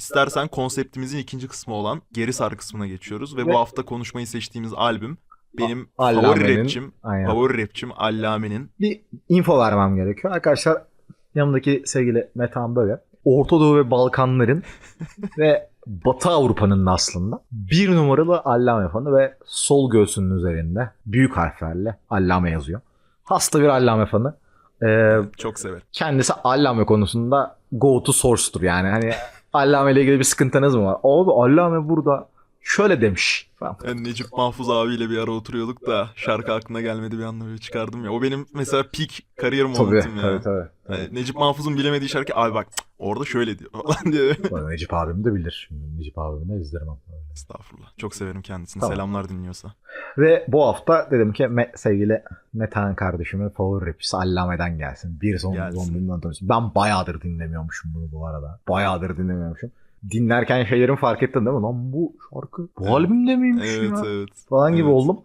İstersen konseptimizin ikinci kısmı olan geri sar kısmına geçiyoruz ve, bu hafta konuşmayı seçtiğimiz albüm benim favori rapçim, Aynen. favori rapçim Allame'nin. Bir info vermem gerekiyor. Arkadaşlar yanımdaki sevgili Metehan böyle. Orta Doğu ve Balkanların ve Batı Avrupa'nın da aslında bir numaralı Allame fanı ve sol göğsünün üzerinde büyük harflerle Allame yazıyor. Hasta bir Allame fanı. Ee, Çok severim. kendisi Allame konusunda go to source'tur yani. Hani Allame ile ilgili bir sıkıntınız mı var? Abi Allame burada şöyle demiş falan. Ben Necip Mahfuz abiyle bir ara oturuyorduk da şarkı aklına gelmedi bir anda böyle çıkardım ya. O benim mesela peak kariyer Tabii momentim ya. tabii tabii. Yani Necip Mahfuz'un bilemediği şarkı abi bak orada şöyle diyor falan arada Necip abim de bilir. Necip abimi de izlerim. Estağfurullah. Çok severim kendisini. Tamam. Selamlar dinliyorsa. Ve bu hafta dedim ki Me- sevgili Metehan kardeşimin favori rapçisi Allame'den gelsin. Bir son zombimden tanışsın. Ben bayağıdır dinlemiyormuşum bunu bu arada. Bayağıdır dinlemiyormuşum. Dinlerken şeylerin fark ettin değil mi? Lan bu şarkı bu Evet. albümde miymiş Evet ya? evet. Falan gibi Evet. oldum.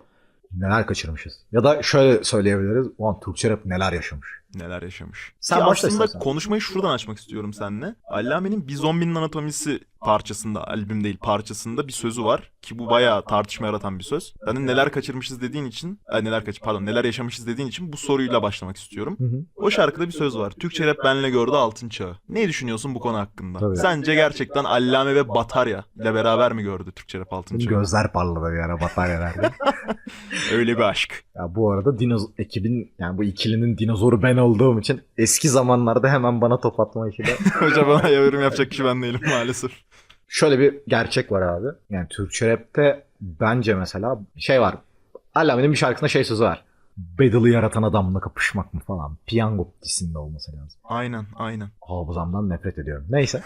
Neler kaçırmışız. Ya da şöyle söyleyebiliriz. Ulan Türkçe rap neler yaşamış. Neler yaşamış. Sen Ki aslında istersen. konuşmayı şuradan açmak istiyorum seninle. Allame'nin Bir Zombinin Anatomisi parçasında, albüm değil parçasında bir sözü var. Ki bu bayağı tartışma yaratan bir söz. Yani neler kaçırmışız dediğin için, ay neler kaç pardon neler yaşamışız dediğin için bu soruyla başlamak istiyorum. Hı hı. O şarkıda bir söz var. Türkçe rap benle gördü altın çağı. Ne düşünüyorsun bu konu hakkında? Tabii. Sence gerçekten Allame ve Batarya ile beraber mi gördü Türkçe rap altın çağı? Gözler parladı bir ara bataryelerde. Öyle bir aşk. ya bu arada dinoz ekibin yani bu ikilinin dinozoru ben olduğum için eski zamanlarda hemen bana top atma işi de Hoca bana yorum yapacak kişi ben değilim maalesef. Şöyle bir gerçek var abi. Yani Türkçe rapte bence mesela şey var. Allame'nin bir şarkısında şey sözü var. Battle'ı yaratan adamla kapışmak mı falan. Piyango dizisinde olması lazım. Aynen aynen. Hafızamdan nefret ediyorum. Neyse.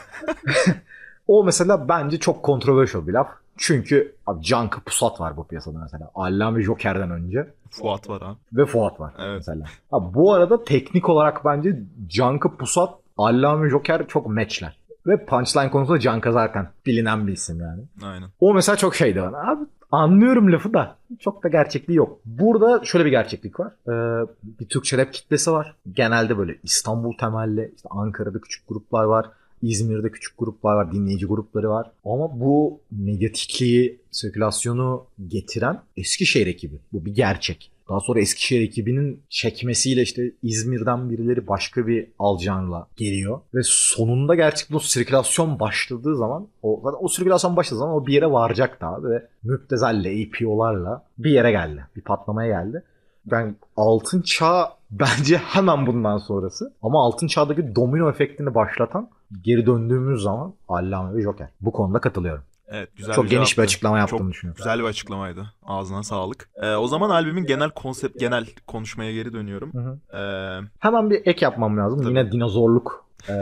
o mesela bence çok controversial bir laf. Çünkü abi Cankı Pusat var bu piyasada mesela. Allame Joker'den önce. Fuat var abi. Ve Fuat var Evet. mesela. Ha, bu arada teknik olarak bence Cankı Pusat, Allame Joker çok matchler. Ve punchline konusunda Canka zaten bilinen bir isim yani. Aynen. O mesela çok şeydi bana. Abi anlıyorum lafı da çok da gerçekliği yok. Burada şöyle bir gerçeklik var. Ee, bir Türkçe rap kitlesi var. Genelde böyle İstanbul temelli. işte Ankara'da küçük gruplar var. İzmir'de küçük gruplar var. Dinleyici grupları var. Ama bu medyatikliği, sirkülasyonu getiren Eskişehir ekibi. Bu bir gerçek. Daha sonra Eskişehir ekibinin çekmesiyle işte İzmir'den birileri başka bir alcanla geliyor. Ve sonunda gerçekten o sirkülasyon başladığı zaman o, zaten o sirkülasyon başladığı zaman o bir yere varacaktı abi. Ve Müptezel'le, APO'larla bir yere geldi. Bir patlamaya geldi. Ben altın çağ bence hemen bundan sonrası. Ama altın çağdaki domino efektini başlatan geri döndüğümüz zaman Allame ve Joker. Bu konuda katılıyorum. Evet güzel Çok geniş bir cevaptı. açıklama yaptığımı Çok düşünüyorum. Güzel bir açıklamaydı. Ağzına sağlık. Ee, o zaman albümün genel konsept, genel konuşmaya geri dönüyorum. Hı hı. Ee, Hemen bir ek yapmam lazım. Tabii. Yine dinozorluk e,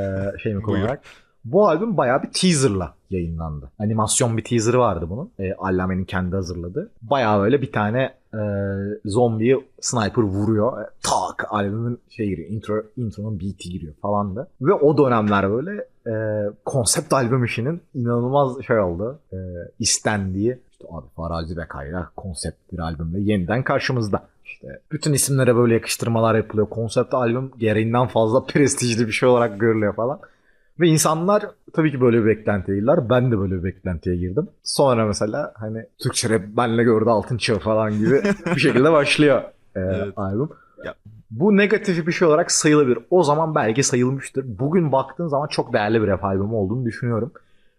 şey mi olarak. Bu albüm bayağı bir teaserla yayınlandı. Animasyon bir teaserı vardı bunun. E, Allame'nin kendi hazırladığı. Bayağı böyle bir tane e, zombiyi sniper vuruyor. Tak albümün şey giriyor. Intro, intro'nun beat'i giriyor falan da. Ve o dönemler böyle e, konsept albüm işinin inanılmaz şey oldu. E, istendiği. İşte abi Farazi ve Kayra konsept bir albümle yeniden karşımızda. İşte bütün isimlere böyle yakıştırmalar yapılıyor. Konsept albüm gereğinden fazla prestijli bir şey olarak görülüyor falan. Ve insanlar tabii ki böyle bir beklentiydiler. Ben de böyle bir beklentiye girdim. Sonra mesela hani Türkçe rap benle gördü altın çağı falan gibi bir şekilde başlıyor e, Evet. albüm. Ya- Bu negatif bir şey olarak sayılabilir. O zaman belki sayılmıştır. Bugün baktığın zaman çok değerli bir rap albümü olduğunu düşünüyorum.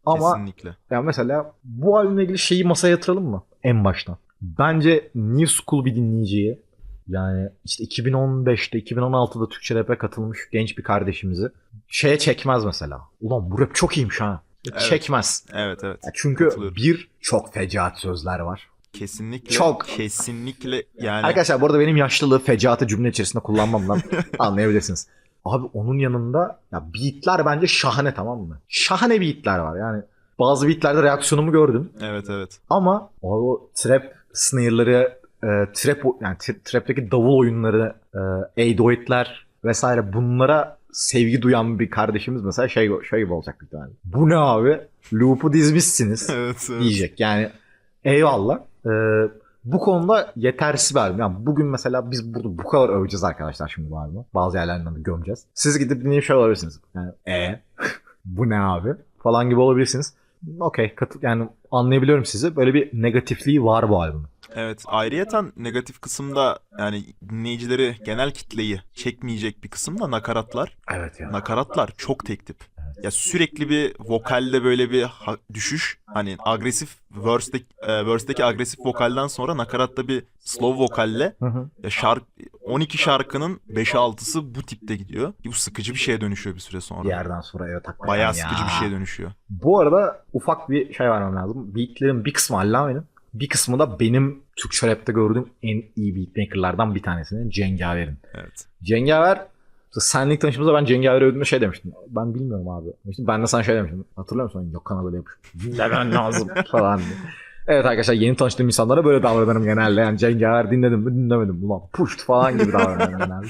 Ama kesinlikle. ya mesela bu albümle ilgili şeyi masaya yatıralım mı? En baştan. Bence New School bir dinleyiciyi yani işte 2015'te 2016'da Türkçe rap'e katılmış genç bir kardeşimizi şeye çekmez mesela. Ulan bu rap çok iyiymiş ha. Evet. Çekmez. Evet evet. Ya çünkü bir çok fecaat sözler var. Kesinlikle. Çok. Kesinlikle yani. Arkadaşlar bu arada benim yaşlılığı fecaatı cümle içerisinde kullanmamdan anlayabilirsiniz. Abi onun yanında ya beatler bence şahane tamam mı? Şahane beatler var yani. Bazı beatlerde reaksiyonumu gördüm. Evet evet. Ama o trap snare'ları, e, trap yani trap'teki davul oyunları, e, 808'ler vesaire bunlara sevgi duyan bir kardeşimiz mesela şey şey gibi olacak bir tane. Bu ne abi? Loop'u dizmişsiniz Evet, evet. diyecek. Yani eyvallah. E, bu konuda yetersiz bir albüm. Yani bugün mesela biz burada bu kadar öveceğiz arkadaşlar şimdi bu albümü. Bazı yerlerden de gömeceğiz. Siz gidip dinleyip şey olabilirsiniz. Yani e bu ne abi? falan gibi olabilirsiniz. Okey yani anlayabiliyorum sizi. Böyle bir negatifliği var bu albümün. Evet. Ayrıyeten negatif kısımda yani dinleyicileri genel kitleyi çekmeyecek bir kısımda nakaratlar. Evet ya. Nakaratlar çok tek tip. Ya sürekli bir vokalde böyle bir düşüş. Hani agresif verse'deki, e, verse'deki agresif vokalden sonra nakaratta bir slow vokalle Hı hı. ya şark 12 şarkının 5-6'sı bu tipte gidiyor. Bu sıkıcı bir şeye dönüşüyor bir süre sonra. Bir yerden sonra evet hakikaten Bayağı ya. sıkıcı bir şeye dönüşüyor. Bu arada ufak bir şey vermem lazım. Beatlerin bir kısmı Allame'nin. Bir kısmı da benim Türkçe rapte gördüğüm en iyi beatmakerlardan bir tanesinin Cengaver'in. Evet. Cengaver senle ilk tanıştığımızda ben Cengaver'e ödüğümde şey demiştim. Ben bilmiyorum abi. Demiştim, Ben de sana şey demiştim. Hatırlıyor musun? Yok kana böyle yapışmış. Dinlemen lazım falan diye. Evet arkadaşlar yeni tanıştığım insanlara böyle davranırım genelde. Yani Cengaver dinledim mi dinlemedim. Ulan puşt falan gibi davranırım genelde.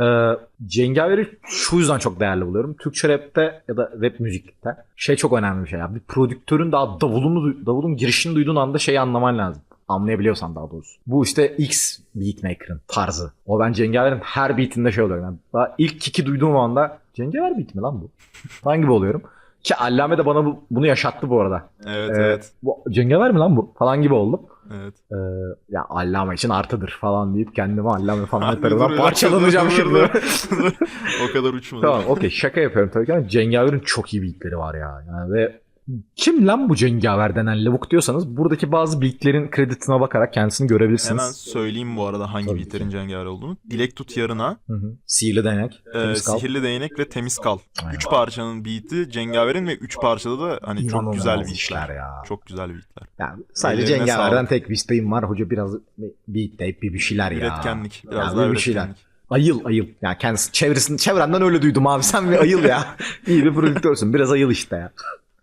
Ee, Cengaver'i şu yüzden çok değerli buluyorum. Türkçe rapte ya da rap müzikte şey çok önemli bir şey. Ya. Bir prodüktörün daha davulunu, davulun girişini duyduğun anda şeyi anlaman lazım. Anlayabiliyorsan daha doğrusu. Bu işte X beatmaker'ın tarzı. O ben Cengaver'in her beatinde şey oluyor. Yani daha ilk kick'i duyduğum anda Cengaver beat mi lan bu? Falan gibi oluyorum. Ki Allame de bana bu, bunu yaşattı bu arada. Evet Ee, evet. Bu Cengaver mi lan bu? Falan gibi oldum. Evet. Ee, ya Allame için artıdır falan deyip kendimi Allame falan dur, Parçalanacağım şimdi. o kadar uçmadı. Tamam okey şaka yapıyorum tabii ki ama Cengaver'in çok iyi beatleri var ya. Yani ve kim lan bu Cengaver denen lavuk diyorsanız buradaki bazı beatlerin kreditine bakarak kendisini görebilirsiniz. Hemen söyleyeyim bu arada hangi Tabii beatlerin cengaver olduğunu. Dilek tut yarına, Hı hı. Sihirli değnek. e, kal. sihirli değnek ve temiz kal. Aynen. Üç parçanın beat'i cengaverin ve üç parçada da hani çok İnanılmaz güzel işler beatler. ya. Çok güzel beatler. Yani sadece Ellerine Cengaver'den sağlık. tek bir isteğim var. Hoca biraz beat deyip bir bir şeyler ya. Üretkenlik. Ya Biraz bir daha bir şeyler. Ayıl ayıl. Yani kendisi çevresini çevremden öyle duydum abi. Sen bir ayıl ya. İyi bir prodüktörsün. Biraz ayıl işte ya.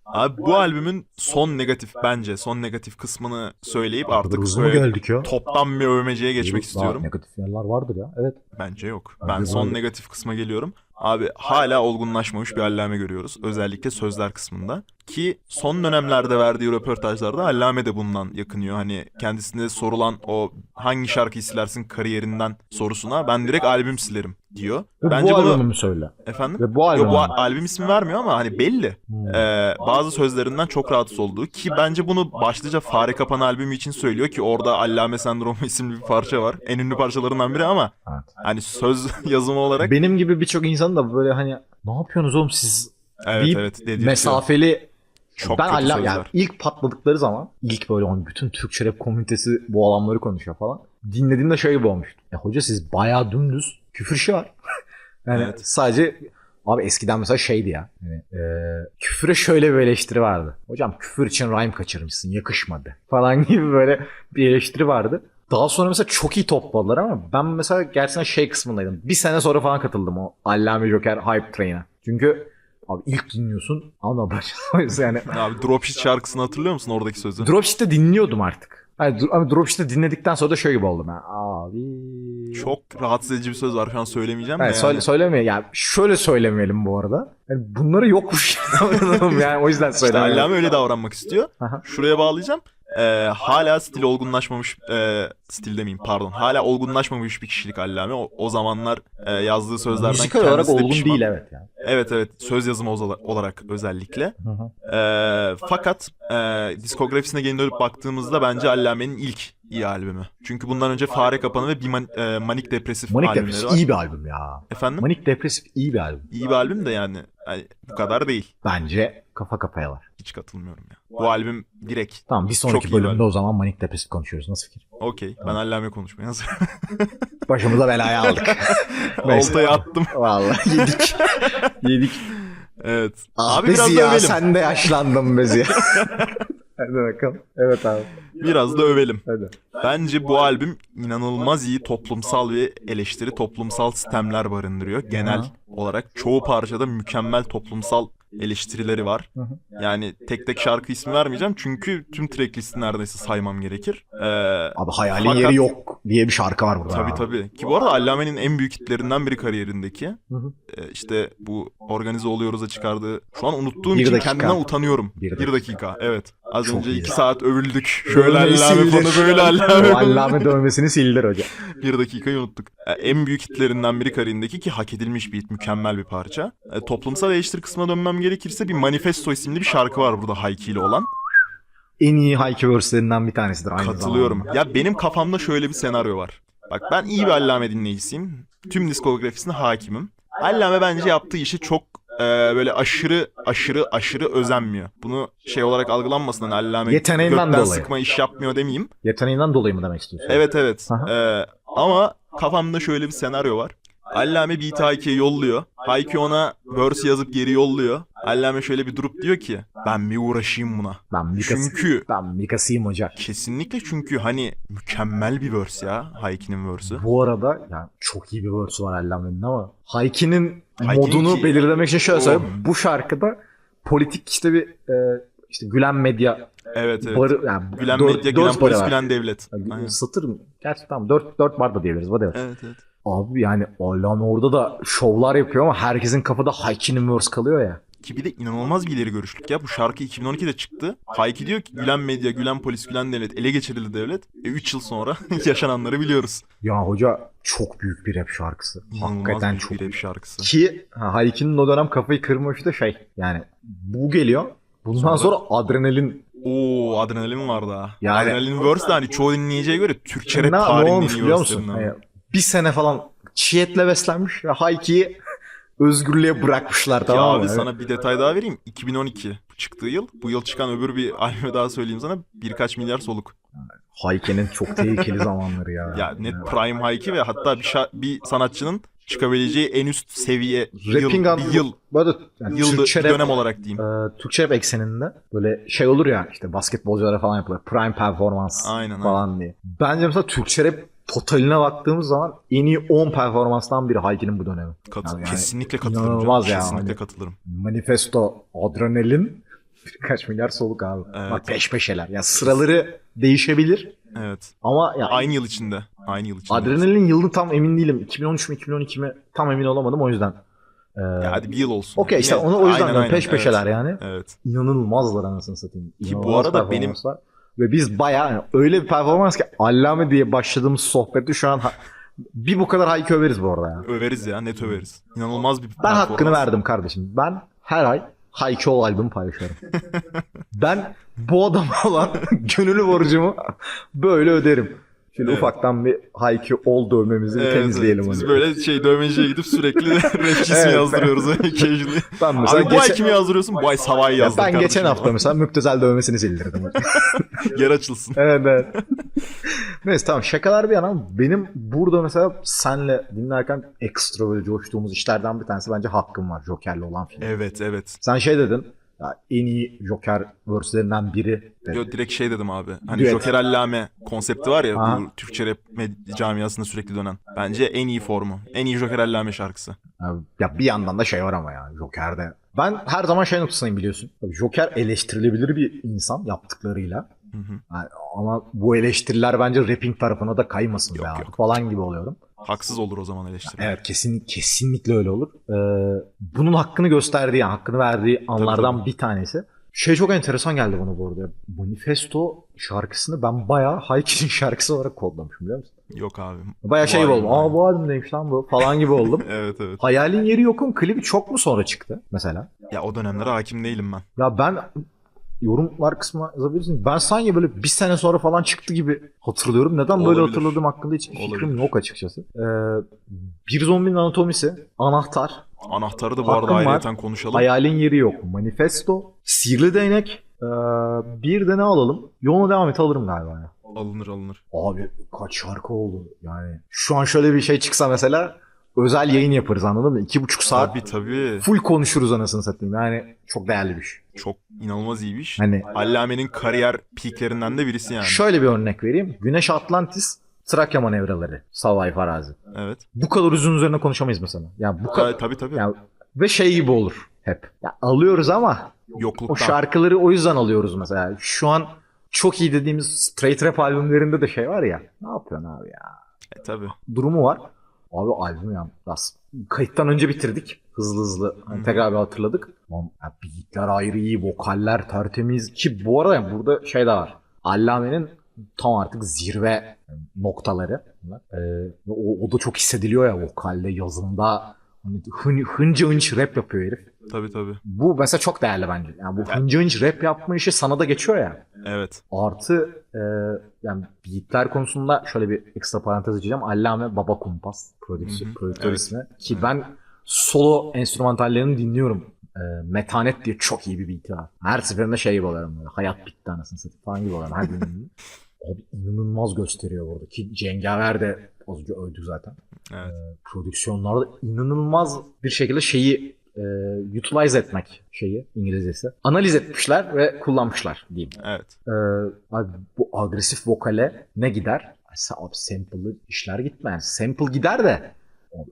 Abi bu albümün son negatif bence son negatif kısmını söyleyip artık Hızlı mı böyle geldik ya? toptan bir övmeceye geçmek Daha istiyorum. Negatif yerler vardır ya. Evet. Bence yok. Bence Ben son var. negatif kısma geliyorum. Abi hala olgunlaşmamış bir allame görüyoruz. Özellikle sözler kısmında. Ki son dönemlerde verdiği röportajlarda allame de bundan yakınıyor. Hani kendisine sorulan o hangi şarkıyı silersin kariyerinden sorusuna ben direkt albüm silerim diyor. Ve Bence bu bunu albümü söyle? efendim Ve bu Yo, albümü bu al- albüm ismi vermiyor ama hani belli. Hmm. Ee, bazı sözlerinden çok rahatsız olduğu ki bence bunu başlıca Fare Kapan albümü için söylüyor ki orada Allame Sendromu isimli bir parça var. En ünlü parçalarından biri ama Evet. hani söz yazımı olarak Benim gibi birçok insan da böyle hani ne yapıyorsunuz oğlum siz evet deyip evet dedirtiyor. mesafeli Çok ben Allah sözler. yani ilk patladıkları zaman ilk böyle hani bütün Türkçe rap komünitesi bu alanları konuşuyor falan. Dinlediğimde şey gibi olmuştu. Ya hoca siz bayağı dümdüz küfür işi var. yani Evet. sadece abi eskiden mesela şeydi ya. Hani, e, küfüre şöyle bir eleştiri vardı. Hocam küfür için rhyme kaçırmışsın yakışmadı falan gibi böyle bir eleştiri vardı. Daha sonra mesela çok iyi topladılar ama ben mesela gerçekten şey kısmındaydım. Bir sene sonra falan katıldım o Allame Joker Hype Train'e. Çünkü abi ilk dinliyorsun ana başlıyorsun yani. Abi Dropshit şarkısını hatırlıyor musun oradaki sözü? Dropshit'te dinliyordum artık. Dur- ama Dropshit'te dinledikten sonra da şöyle gibi oldum. Yani, abi... Çok rahatsız edici bir söz var şu an söylemeyeceğim Evet, de söyle, yani. söylemeye yani şöyle söylemeyelim bu arada. Yani bunları yokmuş. Yani o yüzden İşte söylemeyelim. Allame öyle davranmak istiyor. Şuraya bağlayacağım. Ee, hala stil olgunlaşmamış, e, stil demeyeyim pardon. Hala olgunlaşmamış bir kişilik Allame. O, o zamanlar e, yazdığı sözlerden Müzikal olarak de olgun pişman. değil evet yani. Evet evet söz yazımı olarak özellikle. Hı hı. Ee, fakat e, diskografisine geri dönüp baktığımızda bence Allame'nin ilk iyi albümü. Çünkü bundan önce Fare Kapanı ve bir man- e, Manik Depresif Manik albümleri Depresif var. iyi bir albüm ya. Efendim? Manik Depresif iyi bir albüm. İyi bir albüm de yani, yani bu kadar değil. Bence kafa kafayalar. Hiç katılmıyorum ya. Bu albüm direkt Tamam bir Çok sonraki bölümde albüm. o zaman Manik Depresif konuşuyoruz. Nasıl fikir? okey. Ben Allame konuşmaya hazırım. Başımıza belaya aldık. Neyse. Oltaya attım. Vallahi yedik. yedik. Evet. Ah Abi biraz da Ziya övelim. sen de yaşlandın be Ziya. Hadi bakalım. Evet abi. Biraz da övelim. Hadi. Bence bu albüm inanılmaz iyi toplumsal ve eleştiri toplumsal sistemler barındırıyor. Genel Aha. olarak çoğu parçada mükemmel toplumsal eleştirileri var. Hı hı. Yani tek tek şarkı ismi vermeyeceğim çünkü tüm track listi neredeyse saymam gerekir. Ee, Abi hayalin Fakat- yeri yok diye bir şarkı var burada. Tabii tabii. Ki bu arada Allame'nin en büyük hitlerinden biri kariyerindeki. Hı hı. Ee, işte bu organize oluyoruz'a çıkardığı. Şu an unuttuğum Bir için dakika. kendimden utanıyorum. Bir Bir dakika. dakika. Evet. Az Çok önce iyi. iki saat övüldük. Şöyle Dövmeyi Allame sildir. falan böyle Allame O allame dövmesini sildir hocam. Bir dakikayı unuttuk. Ee, en büyük hitlerinden biri kariyerindeki ki hak edilmiş bir hit. Mükemmel bir parça. Ee, toplumsal eleştiri kısmına dönmem gerekirse bir Manifesto isimli bir şarkı var burada Hayki ile olan. En iyi Haikyuu verse'lerinden bir tanesidir aynı Katılıyorum. zamanda. Ya benim kafamda şöyle bir senaryo var. Bak ben iyi bir Allame dinleyicisiyim. Tüm diskografisine hakimim. Allame bence yaptığı işi çok e, böyle aşırı aşırı aşırı özenmiyor. Bunu şey olarak algılanmasın hani Allame Yeteneğinden gökten dolayı. sıkma iş yapmıyor demeyeyim. Yeteneğinden dolayı mı demek istiyorsun? Evet evet. Aha. E, ama kafamda şöyle bir senaryo var. Allame beat'i Hayki'ye yolluyor. Hayki ona verse yazıp geri yolluyor. Allame şöyle bir durup diyor ki ben bir uğraşayım buna. Ben Mikası, Çünkü ben Mikasıyım hocam. Kesinlikle çünkü hani mükemmel bir verse ya Hayki'nin verse'ü. Bu arada yani çok iyi bir verse var Allame'nin ama Hayki'nin modunu ki- belirlemek için şöyle söyleyeyim. Bu şarkıda politik işte bir e, işte Gülen Medya Evet evet. barı yani Gülen dört- medya, dört Gülen polis, var. Gülen devlet. Yani. Satır mı? Gerçi tamam 4, 4 bar da diyebiliriz. Whatever. Evet evet. Abi yani Allame orada da şovlar yapıyor ama herkesin kafada Hayki'nin verse kalıyor ya. Ki bir de inanılmaz bir ileri görüşlük ya. Bu şarkı 2012'de çıktı. Hayki diyor ki Gülen medya, Gülen polis, Gülen devlet ele geçirildi devlet. E 3 yıl sonra yaşananları biliyoruz. Ya hoca çok büyük bir rap şarkısı. İnanılmaz Hakikaten büyük çok bir rap şarkısı. Ki ha, Hayki'nin o dönem kafayı kırmıştı şey. Yani bu geliyor. Bundan Sonra- sonra adrenalin Oo adrenalin var daha. Yani- adrenalin verse de hani çoğu dinleyeceğe göre Türkçe rap iyi biliyor musun? Hani bir sene falan çiyetle beslenmiş ve Hayki'yi özgürlüğe bırakmışlar Ya tamam mı? abi Evet. sana bir detay daha vereyim. 2012 çıktığı yıl. Bu yıl çıkan öbür bir albüme daha söyleyeyim sana. Birkaç milyar soluk. Hayki'nin çok tehlikeli zamanları ya. Ya net Evet. prime Hayki ve hatta bir, şa- bir sanatçının çıkabileceği en üst seviye Rapping yıl, bir yıl, Bu arada yani yıl Türkçe rap, dönem olarak diyeyim. e, Türkçe rap ekseninde böyle şey olur ya işte basketbolculara falan yapılır. Prime performans Aynen, falan diye. Bence mesela Türkçe rap totaline baktığımız zaman en iyi 10 performanstan biri Hayki'nin bu dönemi. Kat- yani- kesinlikle katılırım. inanılmaz canım. ya. Kesinlikle Hani- katılırım. Manifesto, adrenalin birkaç milyar soluk abi. Evet. Bak peş peşeler. Ya sıraları değişebilir Evet. ama ya Aynı yıl içinde. Aynı yıl içinde. adrenalin yılını tam emin değilim. 2013 mü 2012 mi tam emin olamadım o yüzden. Ee, Ya hadi bir yıl olsun. Okey işte onu o yüzden Aynen, aynen. peş peşeler Evet. yani. Evet. İnanılmazlar anasını satayım. bu İnanılmaz arada benim-. Ve biz bayağı yani öyle bir performans ki Allame diye başladığımız sohbeti şu an ha- bir bu kadar haykı överiz bu arada ya. Överiz ya net överiz. İnanılmaz bir Ben hakkını verdim kardeşim. Ben her ay Hayko albümü paylaşıyorum. ben bu adama olan gönüllü borcumu böyle öderim. Şimdi Evet. ufaktan bir Hayko ol dövmemizi Evet, temizleyelim. evet. Biz hani. böyle şey dövmeciye gidip sürekli rapçi ismi Evet. yazdırıyoruz. occasionally. Ben mesela Abi geçen- kimi yazdırıyorsun? Bu ay Sava'yı Ya yazdır ben geçen hafta mesela müptezel dövmesini sildirdim. Yer açılsın. evet evet. Neyse tamam şakalar bir yana benim burada mesela senle dinlerken ekstra böyle coştuğumuz işlerden bir tanesi bence hakkım var Joker'le olan film. Evet evet. Sen şey dedin ya en iyi Joker verse'lerinden biri. Yo direkt şey dedim abi. Hani Düet. Joker Allame konsepti var ya Aha. bu Türkçe rap camiasında sürekli dönen. Bence en iyi formu. En iyi Joker Allame şarkısı. Ya, bir yandan da şey var ama ya Joker'de. Ben her zaman şey noktasındayım biliyorsun. Joker eleştirilebilir bir insan yaptıklarıyla. Hı hı. Yani ama bu eleştiriler bence rapping tarafına da kaymasın Yok, be yok. falan gibi oluyorum. Haksız olur o zaman eleştiri. Evet kesin, kesinlikle öyle olur. Ee, bunun hakkını gösterdiği yani hakkını verdiği anlardan tabii. bir tanesi. Şey çok enteresan geldi bana bu arada. Manifesto şarkısını ben bayağı Hayki'nin şarkısı olarak kodlamışım biliyor musun? Yok abi. Bayağı şey oldum. Aa bu albüm neymiş lan bu falan gibi oldum. Evet evet. Hayalin Yeri Yok'un klibi çok mu sonra çıktı mesela? Ya o dönemlere hakim değilim ben. Ya ben yorumlar kısmına yazabilirsin. Ben sanki böyle bir sene sonra falan çıktı gibi hatırlıyorum. Neden böyle Olabilir. hatırladığım hakkında hiçbir fikrim Olabilir. yok açıkçası. Ee, bir zombinin anatomisi, anahtar, Anahtarı da bu arada ayrıyeten konuşalım. hayalin yeri yok, manifesto, sihirli değnek, ee, bir de ne alalım? Yoluna devam et alırım galiba ya. Alınır alınır. Abi kaç şarkı oldu yani. Şu an şöyle bir şey çıksa mesela özel yayın yaparız anladın mı? İki buçuk saat Tabii tabii. full konuşuruz anasını satayım. Yani çok değerli bir şey. Çok inanılmaz iyi bir iş. Hani Allame'nin kariyer peaklerinden de birisi yani. Şöyle bir örnek vereyim. Güneş Atlantis, Trakya manevraları, Savay Farazi. Evet. Bu kadar uzun üzerine konuşamayız mesela. Ya bu kadar Tabii tabii. tabii. ya ve şey gibi olur hep. Ya alıyoruz ama o Yokluktan. şarkıları o yüzden alıyoruz mesela. Şu an çok iyi dediğimiz straight rap albümlerinde de şey var ya. Ne yapıyorsun abi ya? E tabi. Durumu var. Abi albüm ya. Biraz kayıttan önce bitirdik. Hızlı hızlı. Hani tekrar bir hatırladık. Lan, ya beatler ayrı iyi, vokaller tertemiz. Ki bu arada yani burada şey de var. Allame'nin tam artık zirve noktaları. Ee, o, o da çok hissediliyor ya vokalde, yazımda. Hani hın, hınca hınç rap yapıyor herif. Tabi tabi. Bu mesela çok değerli bence. Yani bu hınca hınç rap yapma işi sana da geçiyor ya. Evet. Artı e, yani beatler konusunda şöyle bir ekstra parantez açacağım. Allame Baba Kumpas hı, prodüktör evet. ismi. Ki ben solo enstrümantallerini dinliyorum. E, Metanet diye çok iyi bir beat'i var. Her seferinde şey gibi oluyorum böyle. Hayat bitti anasını satayım falan gibi oluyorum her dinlediğimde. Abi inanılmaz gösteriyor burada. Ki Cengaver de az önce öldü zaten. Evet. Prodüksiyonlarda inanılmaz bir şekilde şeyi e, utilize etmek şeyi İngilizcesi. Analiz etmişler ve kullanmışlar diyeyim. Evet. Ee, abi bu agresif vokale ne gider? Abi sample'lı işler gitmez. Sample gider de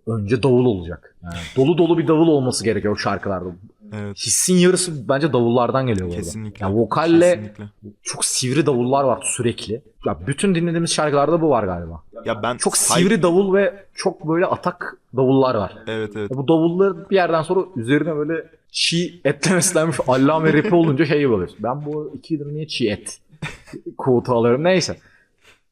önce davul olacak. Yani dolu dolu bir davul olması gerekiyor o şarkılarda. Evet. Hissin yarısı bence davullardan geliyor bu arada. Kesinlikle. Ya vokalle Kesinlikle. çok sivri davullar var sürekli. Ya bütün dinlediğimiz şarkılarda bu var galiba. Ya ben Çok say- sivri davul ve çok böyle atak davullar var. Evet evet. Ya bu davullar bir yerden sonra üzerine böyle çiğ etle beslenmiş allame rapi olunca şey oluyorsun. Ben bu iki yıldır niye çiğ et kuotu alıyorum neyse.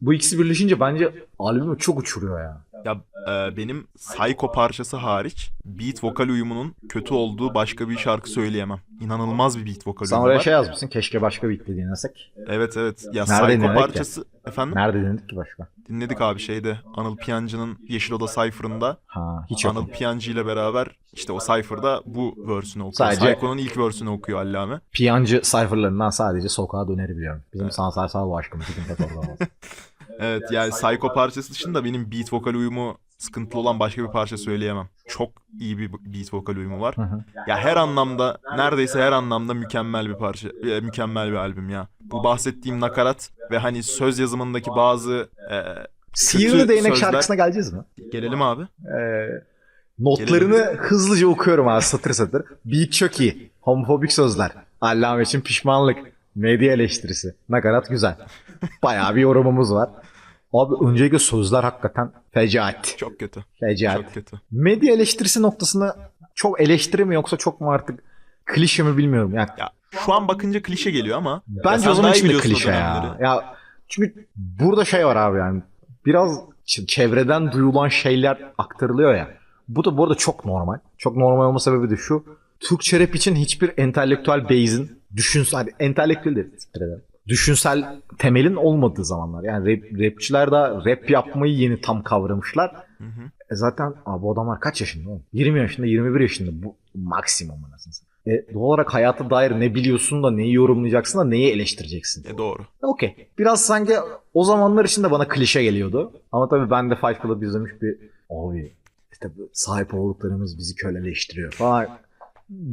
Bu ikisi birleşince bence albümü çok uçuruyor ya. Ya e, benim Psycho parçası hariç beat vokal uyumunun kötü olduğu başka bir şarkı söyleyemem. İnanılmaz bir beat vokal Sen uyumu oraya var. şey yazmışsın keşke başka bir iple dinlesek. Evet evet. Ya Nerede Psycho dinledik parçası efendim Nerede dinledik ki başka? dinledik abi şeyde Anıl Piyancı'nın Yeşil Oda Cypher'ında Ha hiç yok. Anıl Piyancı ile beraber işte o Cypher'da bu verse'ünü okuyor. Sadece- Psycho'nun ilk verse'ünü okuyor Allame. Piyancı sayfalarından sadece sokağa döneri biliyorum. Bizim Sansar Sağ aşkımız için pek orada olmaz. Evet yani Psycho parçası dışında benim beat vokal uyumu sıkıntılı olan başka bir parça söyleyemem. Çok iyi bir beat vokal uyumu var. Hı hı. Ya her anlamda neredeyse her anlamda mükemmel bir parça, e, mükemmel bir albüm ya. Bu bahsettiğim nakarat ve hani söz yazımındaki bazı e, Sihirli Değnek sözler- şarkısına geleceğiz mi? gelelim abi. Ee, notlarını hızlıca okuyorum abi satır satır. Beat çok iyi. Homofobik sözler. Allame için pişmanlık. Medya eleştirisi. Nakarat güzel. Bayağı bir yorumumuz var. Abi öncelikle sözler hakikaten fecaat. Çok kötü. Fecaat. Çok kötü. Medya eleştirisi noktasını çok eleştiri mi yoksa çok mu artık klişe mi bilmiyorum. Yani Ya şu an bakınca klişe geliyor ama Bence o zaman daha iyi için de biliyorsun o klişe ya. Ya çünkü burada şey var abi yani biraz çevreden duyulan şeyler aktarılıyor ya. Bu da bu arada çok normal. Çok normal olma sebebi de şu. Türkçe rap için hiçbir entelektüel base'in düşünsel, hadi entelektüel de. Düşünsel temelin olmadığı zamanlar. Yani rap, rapçiler de rap yapmayı yeni tam kavramışlar. Hı hı. E zaten abi bu adamlar kaç yaşında oğlum? 20 yaşında, 21 yaşında. Bu maksimum anasını. E, doğal olarak hayata dair ne biliyorsun da neyi yorumlayacaksın da neyi eleştireceksin. E doğru. Okey. Biraz sanki o zamanlar için de bana klişe geliyordu. Ama tabii ben de Fight Club izlemiş bir abi işte sahip olduklarımız bizi köleleştiriyor falan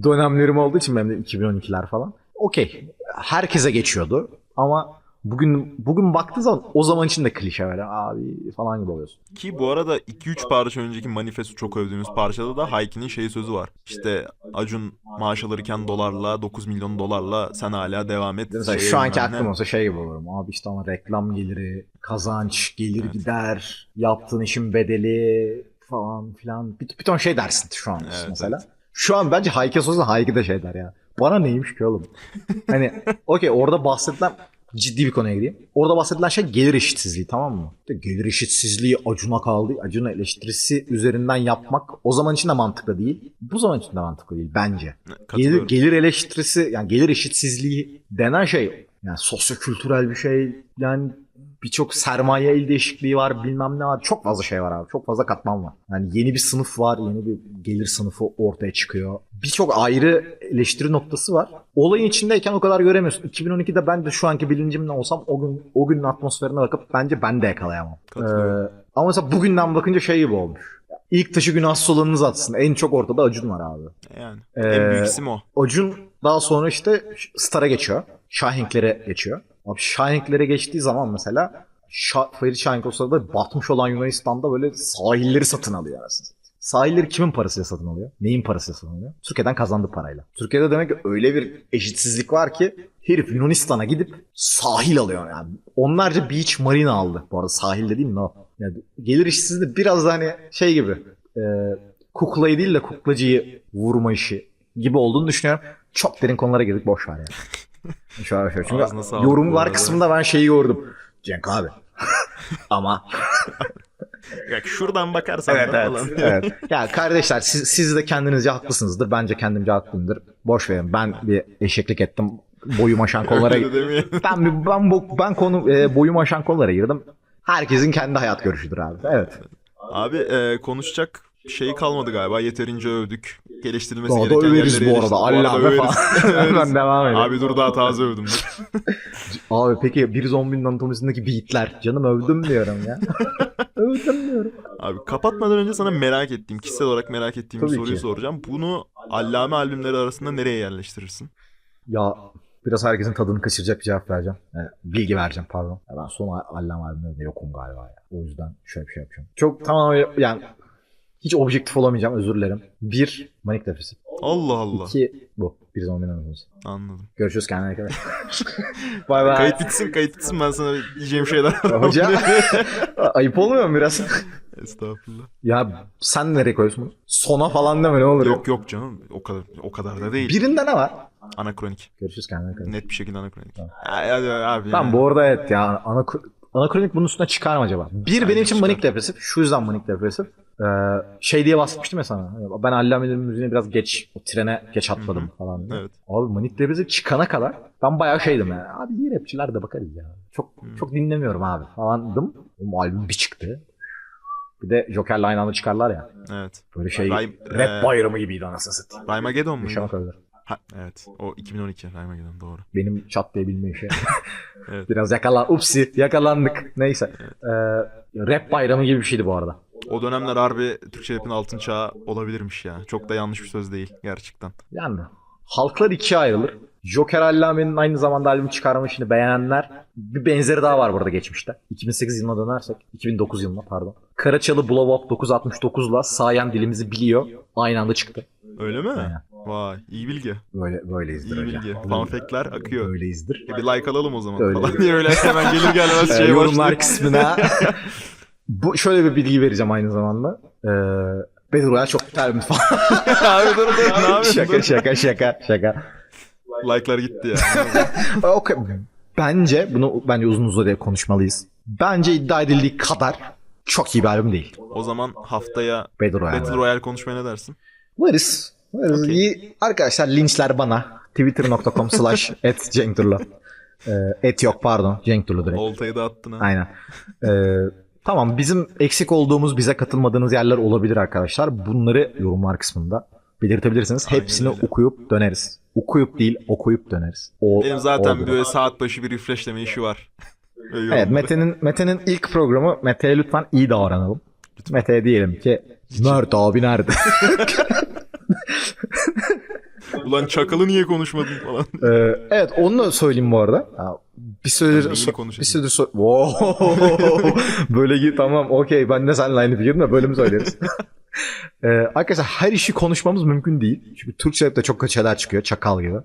dönemlerim olduğu için benim de 2012'ler falan. Okey. Herkese geçiyordu ama bugün bugün baktığı zaman o zaman için de klişe böyle abi falan gibi oluyorsun. Ki bu arada 2-3 parça önceki manifesto çok övdüğümüz parçada da Hayki'nin şey sözü var. İşte Acun maaş alırken dolarla 9 milyon dolarla sen hala devam et. Mesela şu anki bilmem ne. aklım olsa şey gibi olurum. Abi işte ama reklam geliri, kazanç, gelir Evet. gider, yaptığın işin bedeli falan filan. Bir, bir ton şey dersin şu an Evet, mesela. evet. Şu an bence Hayke sorsa Hayke de şey der ya. Bana neymiş ki oğlum? hani okey orada bahsedilen ciddi bir konuya gireyim. Orada bahsedilen şey gelir eşitsizliği tamam mı? İşte gelir eşitsizliği Acun'a kaldı. Acun'a eleştirisi üzerinden yapmak o zaman için de mantıklı değil. Bu zaman için de mantıklı değil bence. Gelir, gelir eleştirisi yani gelir eşitsizliği denen şey yani sosyokültürel bir şey yani birçok sermaye el değişikliği var bilmem ne var çok fazla şey var abi çok fazla katman var. Yani yeni bir sınıf var yeni bir gelir sınıfı ortaya çıkıyor. Birçok ayrı eleştiri noktası var. Olayın içindeyken o kadar göremiyorsun. 2012'de ben de şu anki bilincimle olsam o gün o günün atmosferine bakıp bence ben de yakalayamam. Katılıyorum. Ee, ama mesela bugünden bakınca şey gibi olmuş. İlk taşı günahsız olanınız atsın. En çok ortada Acun var abi. Yani Ee, en büyük isim o. Acun daha sonra işte Star'a geçiyor. Shahink'lere geçiyor. Abi Shahink'lere geçtiği zaman mesela Şah, Ferit Şahenk o batmış olan Yunanistan'da böyle sahilleri satın alıyor aslında. Sahilleri kimin parasıyla satın alıyor? Neyin parasıyla satın alıyor? Türkiye'den kazandığı parayla. Türkiye'de demek ki öyle bir eşitsizlik var ki Herif Yunanistan'a gidip sahil alıyor yani. Onlarca beach marina aldı. Bu arada sahil dediğim ne o? Yani gelir işsizliği biraz da hani şey gibi. E, kuklayı değil de kuklacıyı vurma işi gibi olduğunu düşünüyorum. Çok derin konulara girdik boş ver yani. Şöyle şöyle. Çünkü Ağzına yorumlar kısmında ben şeyi gördüm. Cenk abi. Ama Ya şuradan bakarsan evet da evet. falan. evet. Ya kardeşler siz, siz de kendinizce haklısınızdır. Bence kendimce haklıyımdır. Boş verin. Ben bir eşeklik ettim. Boyum aşan demeyelim. ben ben bu ben konu e, boyum aşan konulara girdim. Herkesin kendi hayat görüşüdür abi. Evet. Abi e, konuşacak şey kalmadı galiba. Yeterince övdük. Geliştirilmesi Daha da gereken överiz yerleri bu arada. eleştirdik. Bu arada Allame överiz. falan. Överiz. Hemen devam edelim. Abi dur daha taze övdüm. Abi peki bir zombinin anatomisindeki beatler. Canım övdüm diyorum ya. övdüm diyorum. Abi kapatmadan önce sana merak ettiğim, kişisel olarak merak ettiğim bir Tabii soruyu ki. soracağım. Bunu allame albümleri arasında nereye yerleştirirsin? Ya biraz herkesin tadını kaçıracak bir cevap vereceğim. E, bilgi vereceğim pardon. Ya ben son Allame albümlerinde yokum galiba ya. O yüzden şöyle bir şey yapacağım. Çok tamam yani hiç objektif olamayacağım özür dilerim. Bir, manik depresif. Allah Allah. İki, bu. Bir zombinin anatomisü. Anladım. Görüşürüz kendine kadar. bay bay. Kayıt bitsin, kayıt bitsin ben sana diyeceğim şeyler var. Hoca ayıp olmuyor mu biraz? Estağfurullah. ya sen nereye koyuyorsun bunu? Sona falan deme ne olur. Yok yok canım. O kadar o kadar da değil. Birinde ne var? Anakronik. Görüşürüz kendine kadar. Net bir şekilde anakronik. Tamam. Hadi abi. Tamam bu arada evet ya ana, anakronik bunun üstüne çıkar mı acaba? Bir benim Bence için çıkar. manik depresif. Şu yüzden manik depresif. Ee, şey diye bahsetmiştim ya sana. Ben Allame'nin müziğine biraz geç, o trene geç atladım Hı hı. falan. diye. Evet. Abi manik depresif çıkana kadar ben bayağı şeydim yani. Abi iyi rapçiler de bakarız ya. Çok Hı. çok dinlemiyorum abi falandım. O albüm bir çıktı. Bir de Joker'le aynı anda çıkarlar ya. Evet. Böyle şey Ray- rap e, bayramı gibiydi anasını satayım. Raymageddon muydu? Yaşamak öldür. Ha, evet. O 2012 Raymageddon doğru. Benim çat diye bilme işi. Evet. Biraz yakalan, upsi yakalandık. Neyse. Ee, rap bayramı gibi bir şeydi bu arada. O dönemler harbi Türkçe rapin altın çağı olabilirmiş ya. Çok da yanlış bir söz değil gerçekten. Yani halklar ikiye ayrılır. Joker Allame'nin aynı zamanda albüm çıkarma işini beğenenler bir benzeri daha var burada geçmişte. 2008 yılına dönersek, 2009 yılına pardon. Karaçalı Blow Up 969'la Sayen dilimizi biliyor. Aynı anda çıktı. Öyle mi? Aynen. Vay iyi bilgi. Böyle böyleyizdir İyi hocam. bilgi. Fun fact'ler akıyor. Böyleyizdir. E bir like alalım o zaman Öyle. falan diye öyle hemen gelir gelmez şey yorumlar kısmına bu şöyle bir bilgi vereceğim aynı zamanda. Ee, Battle Royale çok bir falan. Abi dur dur ne yapıyorsun? şaka şaka şaka şaka. Like'lar gitti ya. Okay. Bence bunu bence uzun uzadıya konuşmalıyız. Bence iddia edildiği kadar çok iyi bir albüm değil. o zaman haftaya Battle Royale. Battle Royale konuşmaya ne dersin? Varız. Varız. İyi. Arkadaşlar linçler bana. Twitter.com slash et Cenk Turla. Ee, et yok pardon. Cenk Turla direkt. Oltayı da attın ha. Aynen. Ee, tamam bizim eksik olduğumuz bize katılmadığınız yerler olabilir arkadaşlar. Bunları yorumlar kısmında belirtebilirsiniz. Aynen Hepsini öyle. okuyup döneriz. Okuyup değil okuyup döneriz. O, Benim zaten oldu. böyle saat başı bir refreshleme işi var. Evet. Mete'nin Mete'nin ilk programı Mete'ye lütfen iyi davranalım. Mete'ye diyelim ki Mert abi nerede? Ulan çakalı niye konuşmadın falan. Ee, evet onu da söyleyeyim bu arada. Ya, bir süredir so- bir süredir so- Wow! böyle ki tamam okey ben de seninle aynı fikirdim de böyle mi söyleriz? ee, arkadaşlar her işi konuşmamız mümkün değil. Çünkü Türkçe rapte çok kötü şeyler çıkıyor çakal gibi.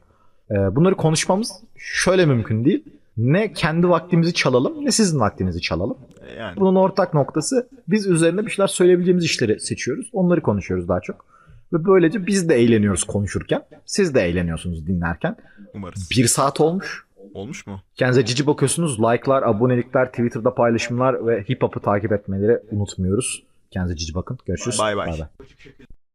Ee, bunları konuşmamız şöyle mümkün değil. Ne kendi vaktimizi çalalım ne sizin vaktinizi çalalım. Yani Bunun ortak noktası biz üzerine bir şeyler söyleyebileceğimiz işleri seçiyoruz. Onları konuşuyoruz daha çok. Ve böylece biz de eğleniyoruz konuşurken. Siz de eğleniyorsunuz dinlerken. umarız. Bir saat olmuş. Olmuş mu? Kendinize cici bakıyorsunuz. Like'lar, abonelikler, Twitter'da paylaşımlar ve hip hop'u takip etmeleri unutmuyoruz. Kendinize cici bakın. Görüşürüz. Bay bay. bay.